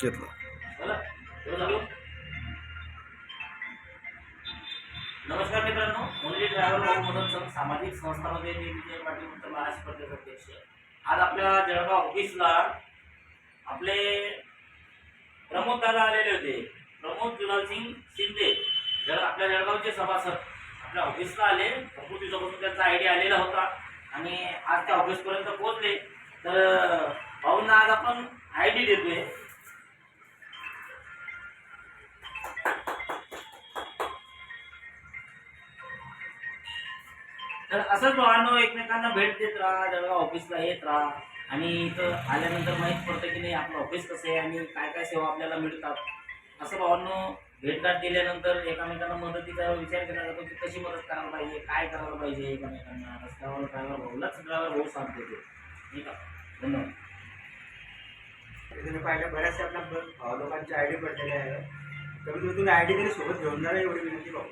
घेतला नमस्कार मित्रांनो मुंबई ड्रायव्हर भाऊ मदत सामाजिक संस्थामध्ये मी विजय पाटील उत्तर महाराष्ट्र प्रदेश अध्यक्ष आज आपल्या जळगाव ऑफिसला आपले प्रमोद दादा आलेले होते. प्रमोद जुलालसिंग शिंदे जर आपल्या जळगावचे सभासद आपल्या ऑफिसला आले भरपूर दिवसापासून त्यांचा आयडिया आलेला होता आणि आज त्या ऑफिसपर्यंत पोहोचले तर भाऊंना आज आपण आय डी देतोय. तर असंच भावांनो एकमेकांना भेट देत राहा जळगाव ऑफिसला येत राहा. आणि इथं आल्यानंतर माहीत पडतं की नाही आपलं ऑफिस कसं आहे आणि काय काय सेवा आपल्याला मिळतात. असं भावांनो भेटघाट दिल्यानंतर एकमेकांना मदतीचा विचार केला जातो की कशी मदत करायला पाहिजे काय करायला पाहिजे एकमेकांना. रस्त्यावर ड्रायव्हर भाऊलाच ड्रायव्हर भाऊ साथ देतो. ठीक आहे धन्यवाद. तुम्ही पाहिलं बऱ्याचशा आपल्या ब- आय डी पडलेल्या आहे तर तुम्ही आय डी तरी सोबत घेऊन जाणार एवढी विनंती भाऊ.